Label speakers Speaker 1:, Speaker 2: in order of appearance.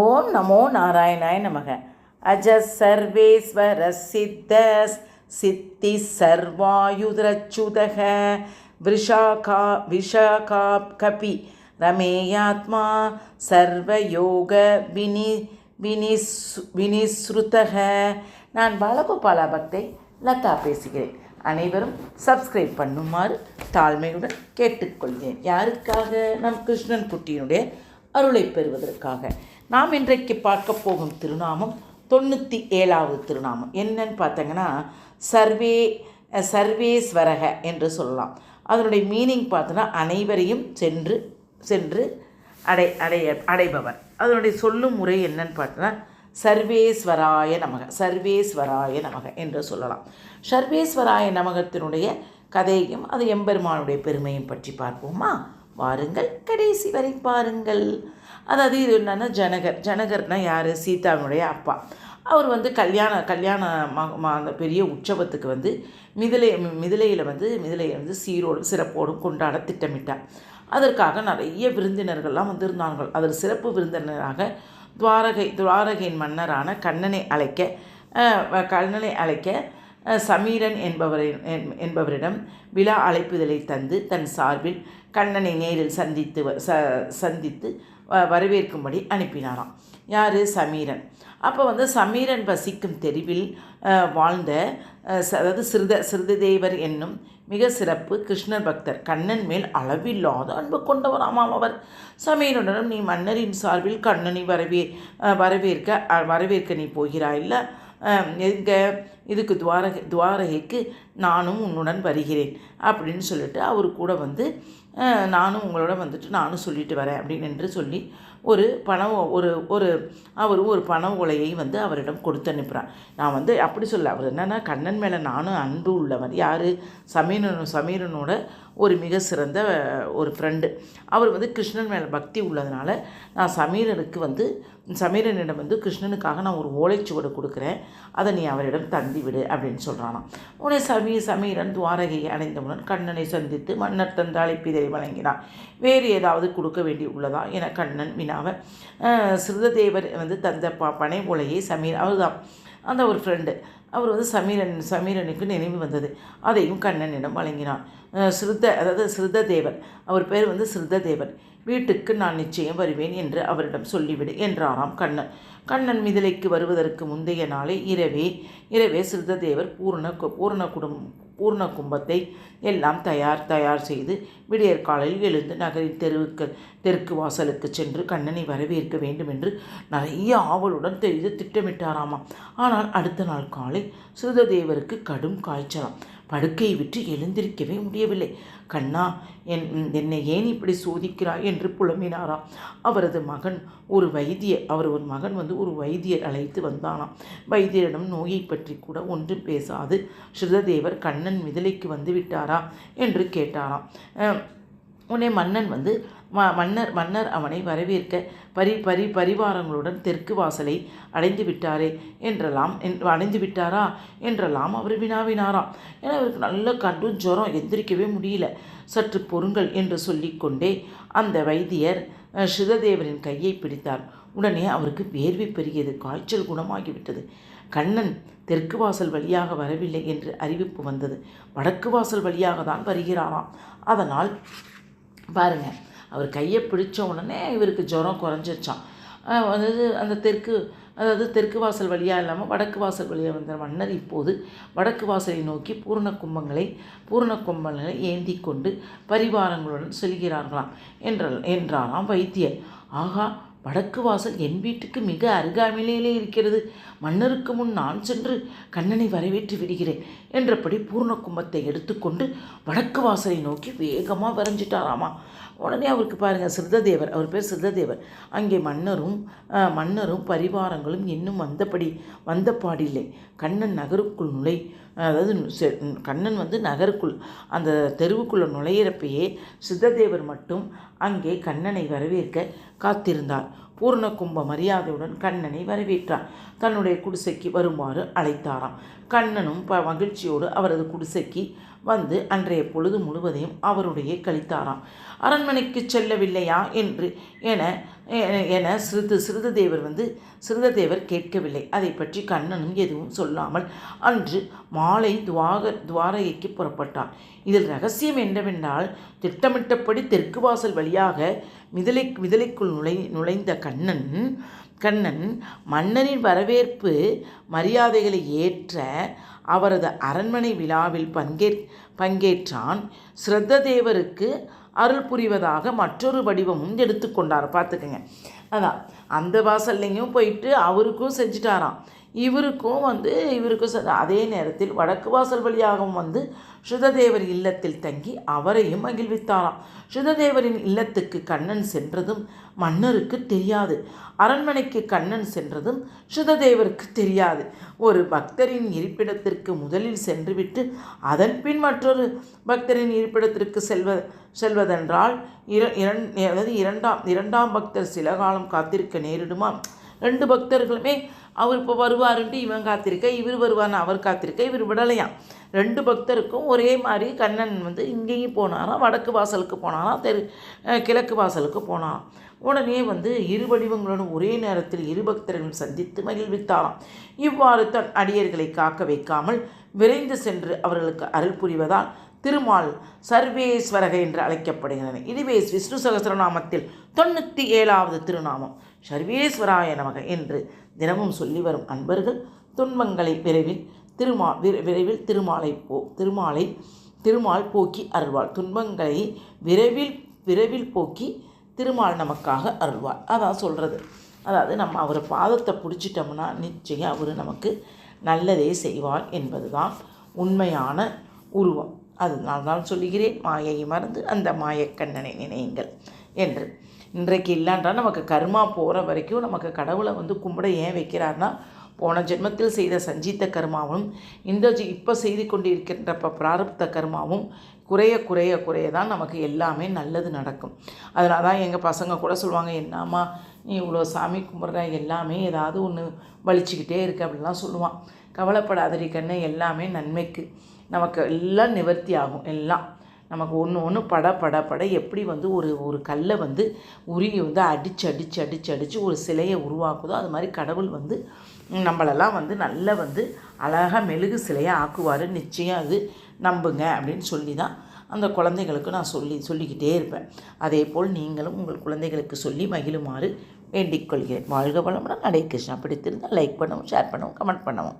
Speaker 1: ஓம் நமோ நாராயணாய நமக. அஜ சர்வேஸ்வர சித்த சித்தி சர்வாயுதரச்சுதக விஷாகா விஷாகா கபி ரமேயாத்மா சர்வயோக வினி வினிஸ் வினிஸ்ருதக. நான் பாலகோபாலா பக்தை லதா பேசுகிறேன். அனைவரும் சப்ஸ்கிரைப் பண்ணுமாறு தாழ்மையுடன் கேட்டுக்கொள்கிறேன். யாருக்காக? நம் கிருஷ்ணன் குட்டியினுடைய அருளை பெறுவதற்காக. நாம் இன்றைக்கு பார்க்க போகும் திருநாமம் தொண்ணூற்றி ஏழாவது திருநாமம். என்னன்னு பார்த்தங்கன்னா சர்வே சர்வேஸ்வரக என்று சொல்லலாம். அதனுடைய மீனிங் பார்த்தோன்னா அனைவரையும் சென்று சென்று அடை அடைய அடைபவர். அதனுடைய சொல்லும் முறை என்னன்னு பார்த்தோன்னா சர்வேஸ்வராய நமக சர்வேஸ்வராய நமக என்று சொல்லலாம். சர்வேஸ்வராய நமகத்தினுடைய கதையும் அது எம்பெருமானுடைய பெருமையும் பற்றி பார்ப்போமா? வாருங்கள் கடைசி வரை பாருங்கள். அதாவது இது என்னென்னா ஜனகர். ஜனகர்னால் யார்? சீதாவினுடைய அப்பா. அவர் வந்து கல்யாண கல்யாண மா அந்த பெரிய உற்சவத்துக்கு வந்து மிதிலை மிதிலையில் வந்து மிதிலையை வந்து சீரோடும் சிறப்போடும் கொண்டாட திட்டமிட்டார். அதற்காக நிறைய விருந்தினர்கள்லாம் வந்திருந்தார்கள். அதில் சிறப்பு விருந்தினராக துவாரகை துவாரகையின் மன்னரான கண்ணனை அழைக்க கண்ணனை அழைக்க சமீரன் என்பவரை என்பவரிடம் விழா அழைப்புதலை தந்து தன் சார்பில் கண்ணனை நேரில் சந்தித்து ச சந்தித்து வரவேற்கும்படி அனுப்பினாராம். யார்? சமீரன். அப்போ வந்து சமீரன் வசிக்கும் தெருவில் வாழ்ந்த அதாவது சிறுத சிறுதேவர் என்னும் மிக சிறப்பு கிருஷ்ணர் பக்தர் கண்ணன் மேல் அளவில்லாத அன்பு கொண்டவராமாம் அவர் சமீரனுடன் நீ மன்னரின் சார்பில் கண்ணனை வரவே வரவேற்க வரவேற்க நீ போகிறாய் இல்லை? எங்கே இதுக்கு துவாரகை துவாரகைக்கு நானும் உன்னுடன் வருகிறேன். அப்படின்னு சொல்லிட்டு அவர் கூட வந்து நானும் உங்களோட வந்துட்டு நானும் சொல்லிட்டு வரேன் அப்படின்னு என்று சொல்லி ஒரு பண ஒரு ஒரு அவர் ஒரு பண உலையை வந்து அவரிடம் கொடுத்து அனுப்புகிறான் நான் வந்து அப்படி சொல்ல அவர் என்னென்னா கண்ணன் மேலே நானும் அன்பு உள்ளவன் யார்? சமீரனும் சமீரனோட ஒரு மிக சிறந்த ஒரு ஃப்ரெண்டு அவர் வந்து கிருஷ்ணன் மேலே பக்தி உள்ளதுனால நான் சமீரனுக்கு வந்து சமீரனிடம் வந்து கிருஷ்ணனுக்காக நான் ஒரு ஓலைச்சுவடு கொடுக்குறேன். அதை நீ அவரிடம் தந்தி விடு அப்படின்னு சொல்கிறானாம் உடனே சமீ சமீரன் துவாரகையை அடைந்தவுடன் கண்ணனை சந்தித்து மன்னர் தந்த அழைப்பிதழை வழங்கினான் வேறு ஏதாவது கொடுக்க வேண்டி உள்ளதா என கண்ணன் வினாவை சிறுதேவர் வந்து தந்த ப பனை ஓலையை சமீர் அவர்தான். அந்த ஒரு ஃப்ரெண்டு அவர் வந்து சமீரன் சமீரனுக்கு நினைவு வந்தது. அதையும் கண்ணனிடம் வழங்கினான் சிறுத அதாவது சிறுத தேவன் அவர் பேர் வந்து சிறுத தேவன் வீட்டுக்கு நான் நிச்சயம் வருவேன் என்று அவரிடம் சொல்லிவிடு என்றாராம் கண்ணன். கண்ணன் மிதிலைக்கு வருவதற்கு முந்தைய நாளே இரவே இரவே சிறுததேவர் பூர்ண பூர்ண குடும் பூர்ண கும்பத்தை எல்லாம் தயார் தயார் செய்து விடியற்காலையில் எழுந்து நகரின் தெருவுக்கு தெற்கு வாசலுக்கு சென்று கண்ணனை வரவேற்க வேண்டும் என்று நிறைய ஆவலுடன் தெரிந்து திட்டமிட்டாராமா ஆனால் அடுத்த நாள் காலை சிறுததேவருக்கு கடும் காய்ச்சலாம். படுக்கையை விட்டு எழுந்திருக்கவே முடியவில்லை. கண்ணா என் என்னை ஏன் இப்படி சோதிக்கிறாய்? என்று புலம்பினாராம் அவரது மகன் ஒரு வைத்தியர் அவர் ஒரு மகன் வந்து ஒரு வைத்தியர் அழைத்து வந்தானாம். வைத்தியரிடம் நோயை பற்றி கூட ஒன்றும் பேசாது. ஸ்ருததேவர் கண்ணன் மிதிலைக்கு வந்து விட்டாரா? என்று கேட்டாராம். உடனே மன்னன் வந்து மன்னர் மன்னர் அவனை வரவேற்க பரி பரி பரிவாரங்களுடன் தெற்கு வாசலை அடைந்து விட்டாரே என்றெல்லாம் அடைந்து விட்டாரா என்றெல்லாம் அவர் வினாவினாராம். ஏன்னா அவருக்கு நல்ல கண்டும் ஜுரம் எந்திரிக்கவே முடியல. சற்று பொருங்கள் என்று சொல்லிக்கொண்டே அந்த வைத்தியர் சிததேவரின் கையை பிடித்தார். உடனே அவருக்கு வேர்வை பெருகியது காய்ச்சல் குணமாகிவிட்டது. கண்ணன் தெற்கு வாசல் வழியாக வரவில்லை என்று அறிவிப்பு வந்தது. வடக்கு வாசல் வழியாக தான் வருகிறாராம். அதனால் பாருங்கள் அவர் கையை பிடிச்ச உடனே இவருக்கு ஜுரம் குறைஞ்சிருச்சான் அதாவது அந்த தெற்கு அதாவது தெற்கு வாசல் வழியாக இல்லாமல் வடக்கு வாசல் வழியாக வந்த மன்னர் இப்போது வடக்கு வாசலை நோக்கி பூர்ண கும்பங்களை பூர்ண கும்பங்களை ஏந்தி கொண்டு பரிவாரங்களுடன் செல்கிறார்களாம் என்ற என்றாராம் வைத்தியர். ஆகா வடக்கு வாசல் என் வீட்டுக்கு மிக அருகாமையிலே இருக்கிறது. மன்னருக்கு முன் நான் சென்று கண்ணனை வரவேற்று விடுகிறேன் என்றபடி பூர்ண கும்பத்தை எடுத்துக்கொண்டு வடக்கு வாசலை நோக்கி வேகமாக வரைஞ்சிட்டாராமா. உடனே அவருக்கு பாருங்கள் சிறுததேவர் அவர் பேர் சிறுததேவர். அங்கே மன்னரும் மன்னரும் பரிவாரங்களும் இன்னும் வந்தபடி வந்தபாடில்லை கண்ணன் நகருக்குள் நுழை அதாவது கண்ணன் வந்து நகருக்குள் அந்த தெருவுக்குள்ளே நுழையிறப்பையே சித்ததேவர் மட்டும் அங்கே கண்ணனை வரவேற்க காத்திருந்தார். பூர்ண கும்ப மரியாதையுடன் கண்ணனை வரவேற்றார். தன்னுடைய குடிசைக்கு வருமாறு அழைத்தாராம். கண்ணனும் ப மகிழ்ச்சியோடு அவரது குடிசைக்கு வந்து அன்றைய பொழுது முழுவதையும் அவருடைய கழித்தாராம். அரண்மனைக்கு செல்லவில்லையா என்று என என சிறிது சிறிததேவர் வந்து சிறிததேவர் கேட்கவில்லை. அதை பற்றி கண்ணனும் எதுவும் சொல்லாமல் அன்று மாலை துவாக துவாரகைக்கு புறப்பட்டார். இதில் ரகசியம் என்னவென்றால் திட்டமிட்டபடி தெற்கு வாசல் வழியாக மிதலை மிதலைக்குள் நுழை நுழைந்த கண்ணன் கண்ணன் மன்னரின் வரவேற்பு மரியாதைகளை ஏற்ற அவரது அரண்மனை விழாவில் பங்கே பங்கேற்றான். ஸ்ரத்ததேவருக்கு அருள் புரிவதாக மற்றொரு வடிவமும் எடுத்துக்கொண்டார். பார்த்துக்கங்க. அதான் அந்த வாசல்லையும் போயிட்டு அவருக்கும் செஞ்சிட்டாராம். இவருக்கும் வந்து இவருக்கும் அதே நேரத்தில் வடக்கு வாசல் வழியாகவும் வந்து சுததேவர் இல்லத்தில் தங்கி அவரையும் மகிழ்வித்தாராம். சுததேவரின் இல்லத்துக்கு கண்ணன் சென்றதும் மன்னருக்கு தெரியாது. அரண்மனைக்கு கண்ணன் சென்றதும் சுததேவருக்கு தெரியாது. ஒரு பக்தரின் இருப்பிடத்திற்கு முதலில் சென்றுவிட்டு அதன் பின் மற்றொரு பக்தரின் இருப்பிடத்திற்கு செல்வ செல்வதென்றால் இர அதாவது இரண்டாம் இரண்டாம் பக்தர் சில காலம் காத்திருக்க நேரிடுமா ரெண்டு பக்தர்களுமே அவர் இப்போ வருவாருன்ட்டு இவன் காத்திருக்க இவர் வருவான்னு அவர் காத்திருக்க இவர் விடலையாம். ரெண்டு பக்தருக்கும் ஒரே மாதிரி கண்ணன் வந்து இங்கேயும் போனாராம் வடக்கு வாசலுக்கு போனாராம் தெரு கிழக்கு வாசலுக்கு போனாராம். உடனே வந்து இரு வடிவங்களுடன் ஒரே நேரத்தில் இரு பக்தர்களும் சந்தித்து மகிழ்வித்தாராம். இவ்வாறு தன் அடியர்களை காக்க வைக்காமல் விரைந்து சென்று அவர்களுக்கு அருள் புரிவதால் திருமால் சர்வேஸ்வரக என்று அழைக்கப்படுகின்றன. இதுவே விஷ்ணு சகசரநாமத்தில் தொண்ணூற்றி ஏழாவது திருநாமம். சர்வேஸ்வராய நமக என்று தினமும் சொல்லி வரும் அன்பர்கள் துன்பங்களை விரைவில் திருமா விரைவில் திருமாலை போ திருமாலை திருமால் போக்கி அருள்வாள். துன்பங்களை விரைவில் விரைவில் போக்கி திருமால் நமக்காக அருள்வாள். அதான் சொல்கிறது அதாவது நம்ம அவர் பாதத்தை பிடிச்சிட்டோம்னா நிச்சயம் அவர் நமக்கு நல்லதே செய்வார் என்பது தான் உண்மையான உருவம். அதனால் தான் சொல்லுகிறேன். மாயை மறந்து அந்த மாயக்கண்ணனை நினையுங்கள் என்று. இன்றைக்கு இல்லைன்றால் நமக்கு கர்மா போகிற வரைக்கும் நமக்கு கடவுளை வந்து கும்பிட ஏன் வைக்கிறார்னா போன ஜென்மத்தில் செய்த சஞ்சித்த கர்மாவும் இந்த இப்போ செய்து கொண்டிருக்கின்ற பிராரப்த கர்மாவும் குறைய குறைய குறைய தான் நமக்கு எல்லாமே நல்லது நடக்கும். அதனால தான் எங்கள் பசங்க கூட சொல்லுவாங்க என்னம்மா நீ இவ்வளோ சாமி கும்பிட்ற எல்லாமே ஏதாவது ஒன்று வலிச்சுக்கிட்டே இருக்கு அப்படிலாம் சொல்லுவான். கவலைப்படாதடி கண்ணு எல்லாமே நன்மைக்கு நமக்கு எல்லாம் நிவர்த்தி ஆகும் எல்லாம். நமக்கு ஒன்று ஒன்று பட பட பட எப்படி வந்து ஒரு ஒரு கல்லை வந்து உருகி வந்து அடித்து அடித்து அடித்து அடித்து ஒரு சிலையை உருவாக்குதோ அது மாதிரி கடவுள் வந்து நம்மளெல்லாம் வந்து நல்ல வந்து அழகாக மெழுகு சிலையை ஆக்குவார். நிச்சயம் அது நம்புங்க அப்படின்னு சொல்லி தான் அந்த குழந்தைகளுக்கு நான் சொல்லி சொல்லிக்கிட்டே இருப்பேன். அதே போல் நீங்களும் உங்கள் குழந்தைகளுக்கு சொல்லி மகிழுமாறு வேண்டிக் கொள்கிறேன். வாழ்க வளமுடன். நடை கிருஷ்ணா. பிடித்திருந்தால் லைக் பண்ணவும் ஷேர் பண்ணவும் கமெண்ட் பண்ணவும்.